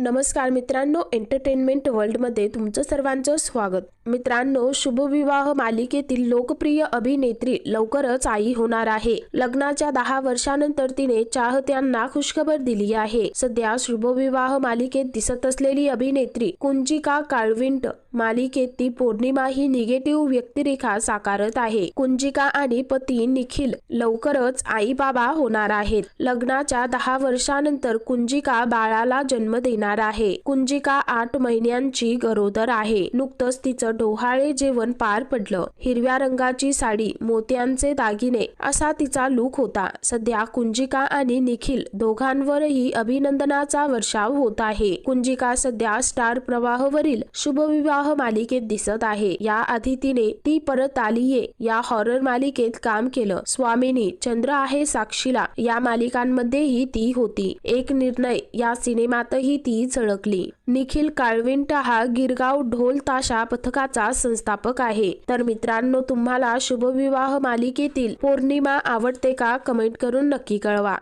नमस्कार मित्रांनो एंटरटेनमेंट वर्ल्डमध्ये तुमचं सर्वांचं स्वागत. मित्रांनो शुभविवाह मालिकेतील लोकप्रिय अभिनेत्री लवकरच आई होणार आहे. लग्नाच्या दहा वर्षानंतर तिने चाहत्यांना खुशखबर दिली आहे. सध्या शुभविवाह मालिकेत दिसत असलेली अभिनेत्री कुंजिका काळविंट मालिकेत ती पौर्णिमा ही निगेटिव्ह व्यक्तिरेखा साकारत आहे. कुंजिका आणि पती निखिल लवकरच आई बाबा होणार आहेत. लग्नाच्या दहा वर्षानंतर कुंजिका बाळाला जन्म देणार आहे. कुंजिका आठ महिन्यांची गरोदर आहे. नुकतंच तिचं डोहाळे जेवण पार पडलं. हिरव्या रंगाची साडी मोत्यांचे दागिने असा तिचा लुक होता. सध्या कुंजिका आणि निखिल दोघांवरही अभिनंदनाचा वर्षाव होत आहे. कुंजिका सध्या स्टार प्रवाहवरील शुभविवाह मालिकेत दिसत आहे. या आधी तिने ती परत आलीये. या हॉरर मालिकेत काम केलं. स्वामिनी चंद्र आहे साक्षीला. या मालिकांमध्येही ती होती. एक निर्णय. या सिनेमातही ती ती झळकली. निखिल काळविंट हा गिरगाव ढोल ताशा पथकाचा संस्थापक आहे. तर मित्रांनो तुम्हाला शुभविवाह मालिकेतील पौर्णिमा आवडते का? कमेंट करून नक्की कळवा.